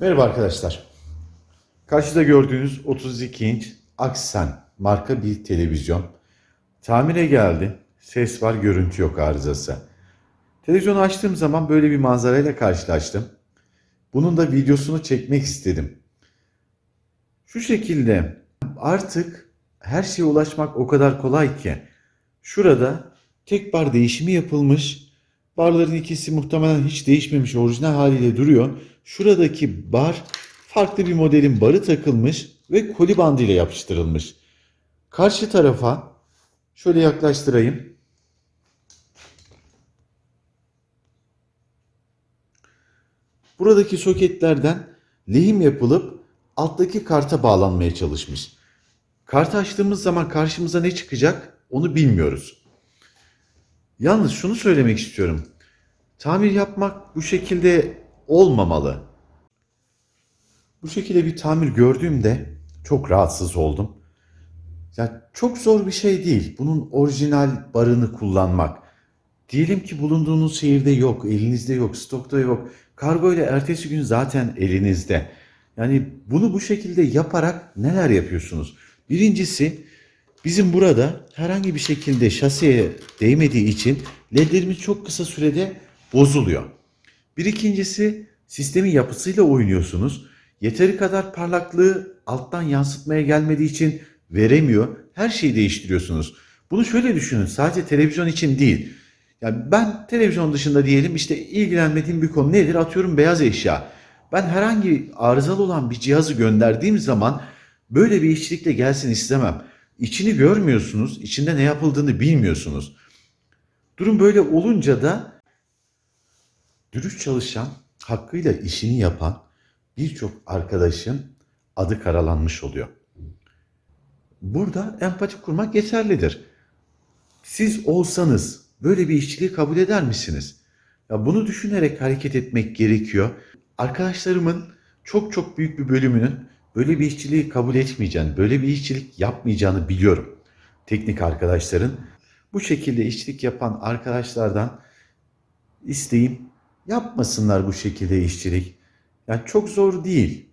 Merhaba arkadaşlar. Karşıda gördüğünüz 32 inç Aksen marka bir televizyon. Tamire geldi. Ses var, görüntü yok arızası. Televizyonu açtığım zaman böyle bir manzarayla karşılaştım. Bunun da videosunu çekmek istedim. Şu şekilde artık her şeye ulaşmak o kadar kolay ki. Şurada tek bar değişimi yapılmış. Barların ikisi muhtemelen hiç değişmemiş orijinal haliyle duruyor. Şuradaki bar farklı bir modelin barı takılmış ve koli bandı ile yapıştırılmış. Karşı tarafa şöyle yaklaştırayım. Buradaki soketlerden lehim yapılıp alttaki karta bağlanmaya çalışmış. Kartı açtığımız zaman karşımıza ne çıkacak onu bilmiyoruz. Yalnız şunu söylemek istiyorum. Tamir yapmak bu şekilde olmamalı. Bu şekilde bir tamir gördüğümde çok rahatsız oldum. Ya çok zor bir şey değil. Bunun orijinal barını kullanmak. Diyelim ki bulunduğunuz şehirde yok, elinizde yok, stokta yok. Kargo ile ertesi gün zaten elinizde. Yani bunu bu şekilde yaparak neler yapıyorsunuz? Birincisi bizim burada herhangi bir şekilde şaseye değmediği için ledlerimiz çok kısa sürede bozuluyor. Bir ikincisi sistemin yapısıyla oynuyorsunuz. Yeteri kadar parlaklığı alttan yansıtmaya gelmediği için veremiyor. Her şeyi değiştiriyorsunuz. Bunu şöyle düşünün. Sadece televizyon için değil. Yani ben televizyon dışında diyelim işte ilgilenmediğim bir konu nedir? Atıyorum beyaz eşya. Ben herhangi arızalı olan bir cihazı gönderdiğim zaman böyle bir işçilikle gelsin istemem. İçini görmüyorsunuz, içinde ne yapıldığını bilmiyorsunuz. Durum böyle olunca da dürüst çalışan, hakkıyla işini yapan birçok arkadaşın adı karalanmış oluyor. Burada empati kurmak yeterlidir. Siz olsanız böyle bir işçiliği kabul eder misiniz? Ya bunu düşünerek hareket etmek gerekiyor. Arkadaşlarımın çok çok büyük bir bölümünün böyle bir işçiliği kabul etmeyeceğini, böyle bir işçilik yapmayacağını biliyorum. Teknik arkadaşların bu şekilde işçilik yapan arkadaşlardan isteğim yapmasınlar bu şekilde işçilik. Yani çok zor değil.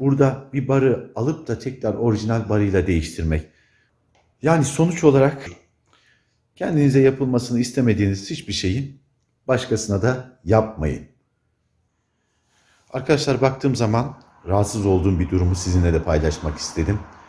Burada bir barı alıp da tekrar orijinal barıyla değiştirmek. Yani sonuç olarak kendinize yapılmasını istemediğiniz hiçbir şeyin başkasına da yapmayın. Arkadaşlar baktığım zaman rahatsız olduğum bir durumu sizinle de paylaşmak istedim.